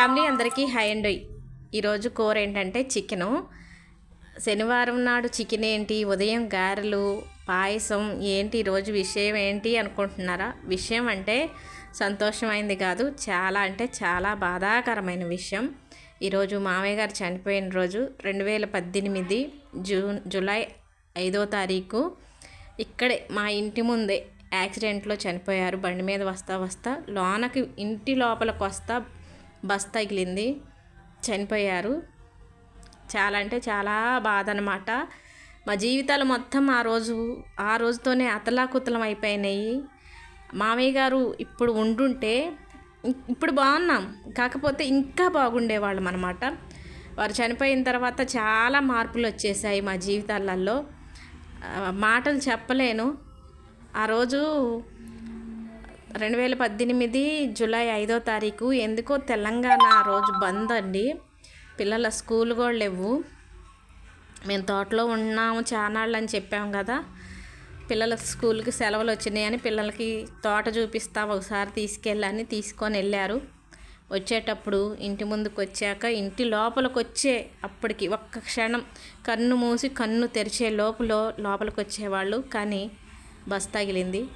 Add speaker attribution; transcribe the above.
Speaker 1: Family అందరికీ high and. ఈరోజు కూర ఏంటంటే చికెను. శనివారం నాడు చికెన్ ఏంటి ఉదయం గారెలు పాయసం ఏంటి ఈరోజు విషయం ఏంటి అనుకుంటున్నారా? విషయం అంటే సంతోషమైంది కాదు చాలా అంటే చాలా బాధాకరమైన విషయం. ఈరోజు మామయ్య గారు చనిపోయిన రోజు రెండు వేల పద్దెనిమిది జూన్ జూలై ఐదో తారీఖు. ఇక్కడే మా ఇంటి ముందే యాక్సిడెంట్లో చనిపోయారు. బండి మీద వస్తా వస్తా లోనకి ఇంటి లోపలికి వస్తా బస్ తగిలింది. చనిపోయారు. చాలా అంటే చాలా బాధ అనమాట మా జీవితాలు మొత్తం ఆ రోజు ఆ రోజుతోనే అతలాకుతలం అయిపోయినాయి. మామయ్య గారు ఇప్పుడు ఉండుంటే ఇప్పుడు బాగున్నాం. కాకపోతే ఇంకా బాగుండేవాళ్ళం అనమాట వారు చనిపోయిన తర్వాత చాలా మార్పులు వచ్చేసాయి మా జీవితాలలో. మాటలు చెప్పలేను. ఆ రోజు రెండు వేల పద్దెనిమిది జూలై ఐదో తారీఖు ఎందుకో తెలంగాణ రోజు బంద్ అండి. పిల్లల స్కూల్ కూడా లేవు. మేము తోటలో ఉన్నాము చానాళ్ళు అని చెప్పాము కదా. పిల్లల స్కూల్కి సెలవులు వచ్చినాయని పిల్లలకి తోట చూపిస్తా ఒకసారి తీసుకెళ్ళని తీసుకొని వెళ్ళారు. వచ్చేటప్పుడు ఇంటి ముందుకు వచ్చాక ఇంటి లోపలికి వచ్చే అప్పటికి ఒక్క క్షణం కన్ను మూసి కన్ను తెరిచే లోపల లోపలికి వచ్చేవాళ్ళు. కానీ బస్ తగిలింది.